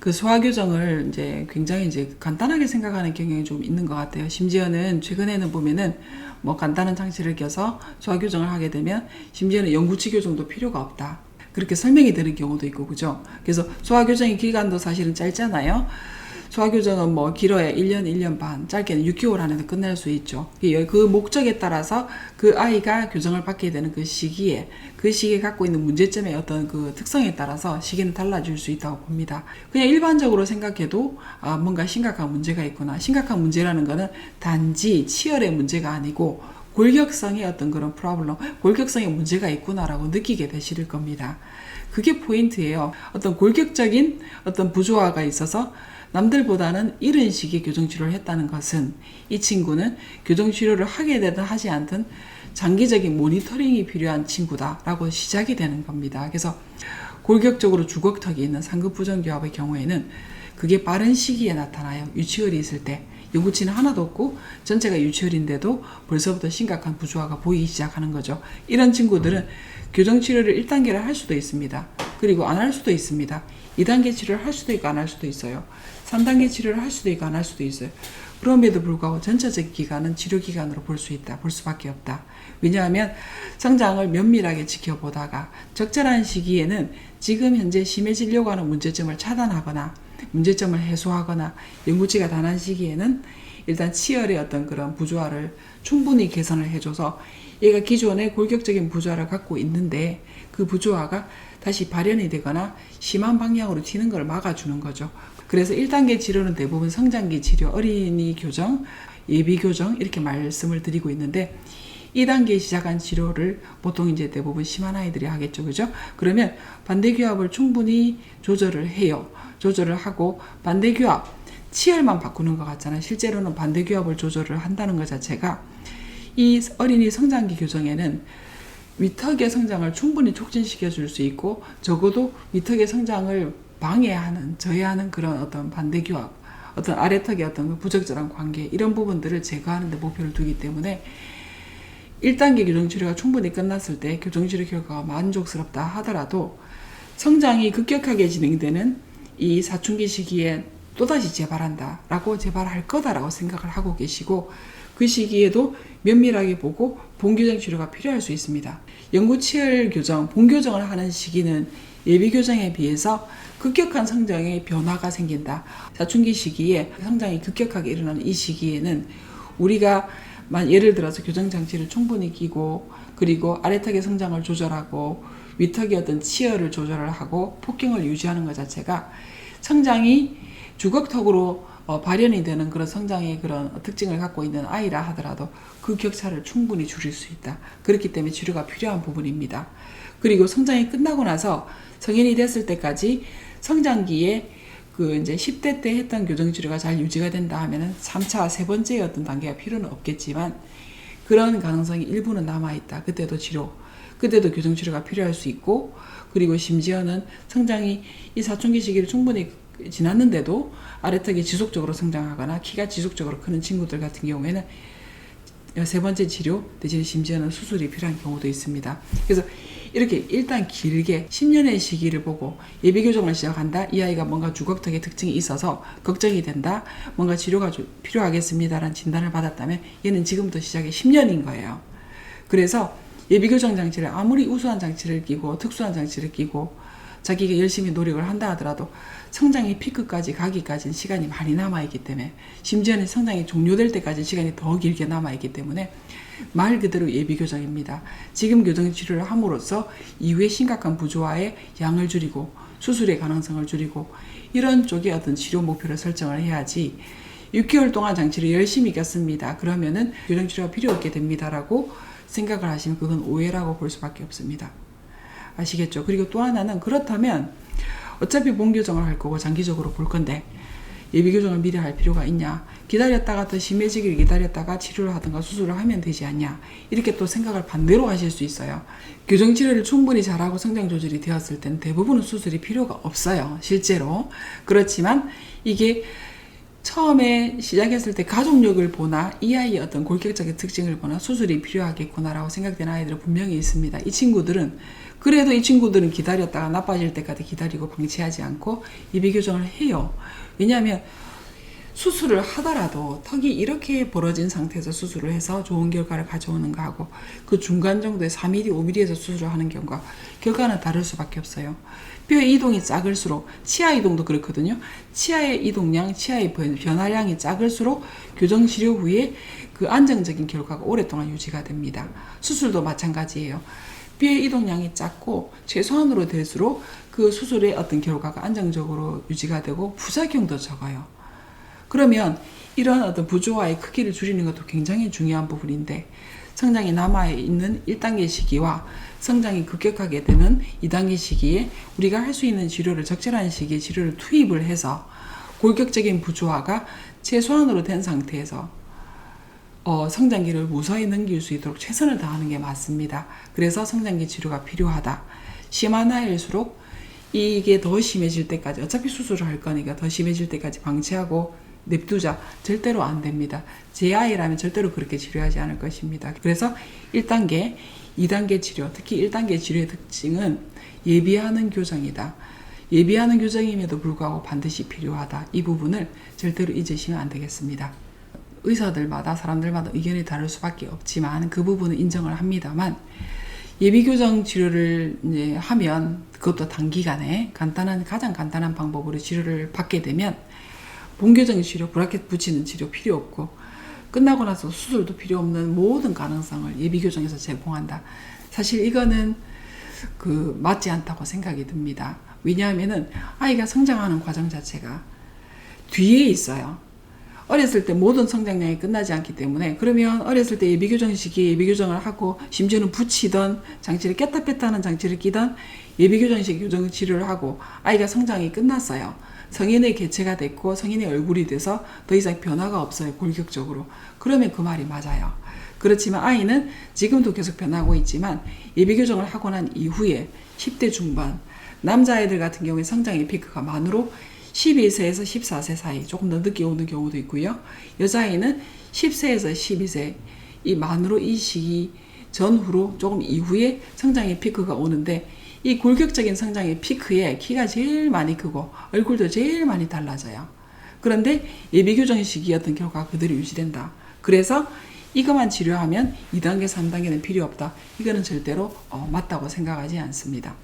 그 소화 교정을 이제 굉장히 이제 간단하게 생각하는 경향이 좀 있는 것 같아요. 심지어는 최근에는 보면은 뭐 간단한 장치를 껴서 소화 교정을 하게 되면 심지어는 영구치 교정도 필요가 없다. 그렇게 설명이 되는 경우도 있고 그죠. 그래서 소화 교정의 기간도 사실은 짧잖아요. 소화교정은 뭐 길어야 1년, 1년 반, 짧게는 6개월 안에도 끝낼 수 있죠. 그 목적에 따라서 그 아이가 교정을 받게 되는 그 시기에, 그 시기에 갖고 있는 문제점의 어떤 그 특성에 따라서 시기는 달라질 수 있다고 봅니다. 그냥 일반적으로 생각해도 아, 뭔가 심각한 문제가 있구나. 심각한 문제라는 거는 단지 치열의 문제가 아니고 골격성의 어떤 그런 프로블럼, 골격성의 문제가 있구나라고 느끼게 되실 겁니다. 그게 포인트예요. 어떤 골격적인 어떤 부조화가 있어서 남들보다는 이른 시기에 교정치료를 했다는 것은 이 친구는 교정치료를 하게 되든 하지 않든 장기적인 모니터링이 필요한 친구다라고 시작이 되는 겁니다. 그래서 골격적으로 주걱턱이 있는 상급 부정교합의 경우에는 그게 빠른 시기에 나타나요. 유치열이 있을 때. 요구치는 하나도 없고 전체가 유치열인데도 벌써부터 심각한 부조화가 보이기 시작하는 거죠. 이런 친구들은 교정치료를 1단계를 할 수도 있습니다. 그리고 안 할 수도 있습니다. 2단계 치료를 할 수도 있고 안 할 수도 있어요. 3단계 치료를 할 수도 있고 안 할 수도 있어요. 그럼에도 불구하고 전체적 기간은 치료 기간으로 볼 수 있다. 볼 수밖에 없다. 왜냐하면 성장을 면밀하게 지켜보다가 적절한 시기에는 지금 현재 심해지려고 하는 문제점을 차단하거나 문제점을 해소하거나 연구치가 단한 시기에는 일단 치열의 어떤 그런 부조화를 충분히 개선을 해줘서 얘가 기존에 골격적인 부조화를 갖고 있는데 그 부조화가 다시 발현이 되거나 심한 방향으로 튀는 걸 막아주는 거죠. 그래서 1단계 치료는 대부분 성장기 치료, 어린이 교정, 예비 교정 이렇게 말씀을 드리고 있는데 2단계 시작한 치료를 보통 이제 대부분 심한 아이들이 하겠죠. 그죠? 그러면 반대교합을 충분히 조절을 해요. 조절을 하고 반대교합 치열만 바꾸는 것 같잖아요. 실제로는 반대교합을 조절을 한다는 것 자체가 이 어린이 성장기 교정에는 위턱의 성장을 충분히 촉진시켜 줄 수 있고 적어도 위턱의 성장을 방해하는 저해하는 그런 어떤 반대교합 어떤 아래턱의 어떤 부적절한 관계 이런 부분들을 제거하는 데 목표를 두기 때문에 1단계 교정치료가 충분히 끝났을 때 교정치료 결과가 만족스럽다 하더라도 성장이 급격하게 진행되는 이 사춘기 시기에 또다시 재발한다 라고 재발할 거다라고 생각을 하고 계시고 그 시기에도 면밀하게 보고 본교정 치료가 필요할 수 있습니다. 연구치열 교정, 본교정을 하는 시기는 예비 교정에 비해서 급격한 성장의 변화가 생긴다. 사춘기 시기에 성장이 급격하게 일어나는 이 시기에는 우리가 예를 들어서 교정 장치를 충분히 끼고 그리고 아래턱의 성장을 조절하고 위턱의 어떤 치열을 조절을 하고 폭경을 유지하는 것 자체가 성장이 주걱턱으로 어, 발현이 되는 그런 성장의 그런 특징을 갖고 있는 아이라 하더라도 그 격차를 충분히 줄일 수 있다. 그렇기 때문에 치료가 필요한 부분입니다. 그리고 성장이 끝나고 나서 성인이 됐을 때까지 성장기에 그 이제 10대 때 했던 교정 치료가 잘 유지가 된다 하면은 3차 세 번째 어떤 단계가 필요는 없겠지만 그런 가능성이 일부는 남아 있다. 그때도 치료, 그때도 교정 치료가 필요할 수 있고 그리고 심지어는 성장이 이 사춘기 시기를 충분히 지났는데도 아래턱이 지속적으로 성장하거나 키가 지속적으로 크는 친구들 같은 경우에는 세 번째 치료 대신 심지어는 수술이 필요한 경우도 있습니다. 그래서 이렇게 일단 길게 10년의 시기를 보고 예비 교정을 시작한다. 이 아이가 뭔가 주걱턱의 특징이 있어서 걱정이 된다. 뭔가 치료가 필요하겠습니다라는 진단을 받았다면 얘는 지금부터 시작이 10년인 거예요. 그래서 예비 교정 장치를 아무리 우수한 장치를 끼고 특수한 장치를 끼고 자기가 열심히 노력을 한다 하더라도 성장의 피크까지 가기까지는 시간이 많이 남아있기 때문에 심지어는 성장이 종료될 때까지 시간이 더 길게 남아있기 때문에 말 그대로 예비 교정입니다. 지금 교정 치료를 함으로써 이후에 심각한 부조화의 양을 줄이고 수술의 가능성을 줄이고 이런 쪽에 어떤 치료 목표를 설정을 해야지 6개월 동안 장치를 열심히 꼈습니다. 그러면은 교정 치료가 필요 없게 됩니다라고 생각을 하시면 그건 오해라고 볼 수밖에 없습니다. 아시겠죠? 그리고 또 하나는 그렇다면 어차피 본 교정을 할 거고 장기적으로 볼 건데 예비 교정을 미리 할 필요가 있냐? 기다렸다가 더 심해지기를 기다렸다가 치료를 하든가 수술을 하면 되지 않냐? 이렇게 또 생각을 반대로 하실 수 있어요. 교정 치료를 충분히 잘하고 성장 조절이 되었을 때는 대부분은 수술이 필요가 없어요. 실제로. 그렇지만 이게 처음에 시작했을 때 가족력을 보나 이 아이의 어떤 골격적인 특징을 보나 수술이 필요하겠구나라고 생각되는 아이들은 분명히 있습니다. 이 친구들은 그래도 이 친구들은 기다렸다가 나빠질 때까지 기다리고 방치하지 않고 예비 교정을 해요. 왜냐하면 수술을 하더라도 턱이 이렇게 벌어진 상태에서 수술을 해서 좋은 결과를 가져오는가 하고 그 중간 정도의 4mm, 5mm에서 수술을 하는 경우가 결과는 다를 수밖에 없어요. 뼈의 이동이 작을수록 치아 이동도 그렇거든요. 치아의 이동량, 치아의 변- 변화량이 작을수록 교정 치료 후에 그 안정적인 결과가 오랫동안 유지가 됩니다. 수술도 마찬가지예요. 뼈의 이동량이 작고 최소한으로 될수록 그 수술의 어떤 결과가 안정적으로 유지가 되고 부작용도 적어요. 그러면 이런 어떤 부조화의 크기를 줄이는 것도 굉장히 중요한 부분인데 성장이 남아 있는 1단계 시기와 성장이 급격하게 되는 2단계 시기에 우리가 할 수 있는 치료를 적절한 시기에 치료를 투입을 해서 골격적인 부조화가 최소한으로 된 상태에서 어, 성장기를 무사히 넘길 수 있도록 최선을 다하는 게 맞습니다. 그래서 성장기 치료가 필요하다. 심한 나이일수록 이게 더 심해질 때까지 어차피 수술을 할 거니까 더 심해질 때까지 방치하고 냅두자 절대로 안 됩니다. 제 아이라면 절대로 그렇게 치료하지 않을 것입니다. 그래서 1단계, 2단계 치료, 특히 1단계 치료의 특징은 예비하는 교정이다. 예비하는 교정임에도 불구하고 반드시 필요하다. 이 부분을 절대로 잊으시면 안 되겠습니다. 의사들마다 사람들마다 의견이 다를 수밖에 없지만 그 부분은 인정을 합니다만 예비 교정 치료를 이제 하면 그것도 단기간에 간단한 가장 간단한 방법으로 치료를 받게 되면 본교정 치료, 브라켓 붙이는 치료 필요 없고 끝나고 나서 수술도 필요 없는 모든 가능성을 예비 교정에서 제공한다. 사실 이거는 그 맞지 않다고 생각이 듭니다. 왜냐하면은 아이가 성장하는 과정 자체가 뒤에 있어요. 어렸을 때 모든 성장량이 끝나지 않기 때문에 그러면 어렸을 때 예비교정 시기에 예비교정을 하고 심지어는 붙이던 장치를 꼈다 뺐다 하는 장치를 끼던 예비교정 시기 교정 치료를 하고 아이가 성장이 끝났어요. 성인의 개체가 됐고 성인의 얼굴이 돼서 더 이상 변화가 없어요. 골격적으로. 그러면 그 말이 맞아요. 그렇지만 아이는 지금도 계속 변하고 있지만 예비 교정을 하고 난 이후에 10대 중반 남자아이들 같은 경우에 성장의 피크가 만으로 12세에서 14세 사이 조금 더 늦게 오는 경우도 있고요. 여자아이는 10세에서 12세 이 만으로 이 시기 전후로 조금 이후에 성장의 피크가 오는데 이 골격적인 성장의 피크에 키가 제일 많이 크고 얼굴도 제일 많이 달라져요. 그런데 예비 교정 시기 어떤 결과가 그대로 유지된다. 그래서 이것만 치료하면 2단계, 3단계는 필요 없다. 이거는 절대로 어, 맞다고 생각하지 않습니다.